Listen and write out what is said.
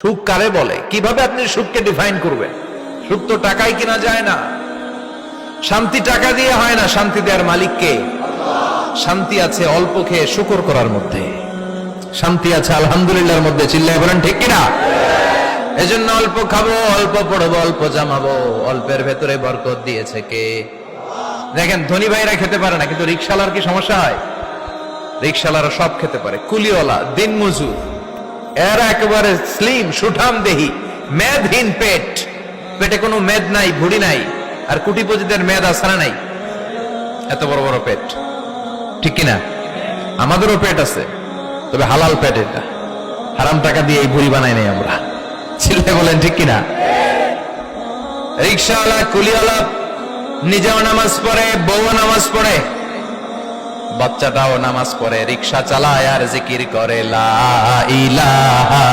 সুখ কারে বলে? কীভাবে আপনি সুখকে ডিফাইন করবেন? সুখ তো টাকায় কিনা যায় না। শান্তি টাকা দিয়ে হয় না, শান্তি দেওয়ার মালিককে শান্তি আছে অল্প খেয়ে শুকর করার মধ্যে। শান্তি আছে আলহামদুলিল্লাহর মধ্যে, চিল্লায় বলেন ঠিক কিনা? এজন্য অল্প খাব, অল্প পড়ব, অল্প জামাবো, অল্পের ভেতরে বরকত দিয়েছে কে? দেখেন, ধনী ভাইরা খেতে পারে না, কিন্তু রিক্সালার কি সমস্যা হয়? রিক্সালারা সব খেতে পারে। কুলিওয়ালা দিন মজুর এরা একেবারে স্লিম, সুঠাম দেহি মেদহীন পেট। পেটে কোনো মেদ নাই, ভুড়ি নাই, আর কুটিপতিদের মেদ আসানা নাই। এত বড় বড় পেট। ঠিক কিনা? আমাদেরও পেট আছে, তবে হালাল পেট এটা। হারাম টাকা দিয়ে এই ভুড়ি বানাই নাই আমরা। ছেলে বলেন, ঠিক কিনা? রিক্সাওয়ালা, কুলিওয়ালা, নিজেও নামাজ পড়ে বউ নামাজ পড়ে। বাচ্চাটাও নামাজ পড়ে রিক্সা চালায় আর জিকির করে লা ইলাহা